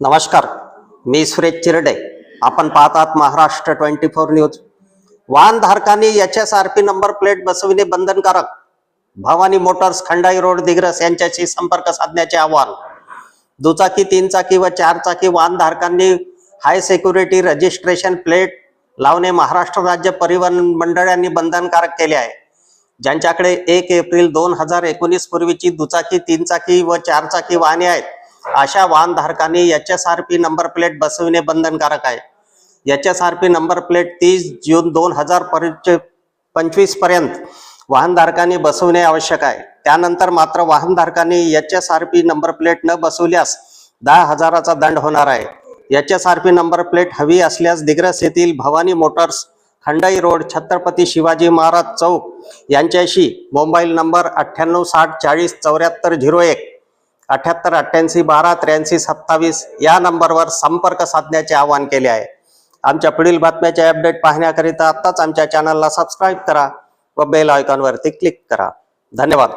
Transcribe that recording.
नमस्कार मी सुरेश चिरडे. आपण पाहतात Maharashtra twenty four news. वाहनधारकांनी H S R P number plate बसविणे बंधनकारक. भवानी मोटर्स खंडाई रोड दिग्रस यांच्याशी संपर्क साधण्याचे आव्हान. दुचाकी तीन चाकी व चार चाकी वाहनधारकांनी हाय सिक्युरिटी रजिस्ट्रेशन प्लेट लावणे महाराष्ट्र राज्य परिवहन मंडळांनी बंधनकारक केले आहे. ज्यांच्याकडे एक एप्रिल दोन हजार एकोणीस पूर्वीची दुचाकी तीन चाकी व चार चाकी वाहने आहेत अशा वाहनधारकांनी H S R P number plate बसविणे बंधनकारक आहे. H S R P number plate तीस जून दोन हजार पंचवीसपर्यंत वाहनधारकांनी बसवणे आवश्यक आहे. त्यानंतर मात्र वाहनधारकांनी H S R P number plate न बसवल्यास दहा हजाराचा दंड होणार आहे. H S R P number plate हवी असल्यास दिग्रस येथील भवानी मोटर्स खंडाई रोड छत्रपती शिवाजी महाराज चौक यांच्याशी मोबाईल नंबर अठ्ठ्याण्णव साठ चाळीस चौऱ्याहत्तर झिरो एक अठ्याहत्तर अठ्ठ्याऐंशी बारा त्र्याऐंशी सत्तावीस या नंबरवर संपर्क साधण्याचे आवाहन केले आहे. आमच्या पुढील बातम्याचे अपडेट पाहण्याकरिता आत्ताच आमच्या चॅनलला सबस्क्राईब करा व बेल आयकॉनवरती क्लिक करा. धन्यवाद.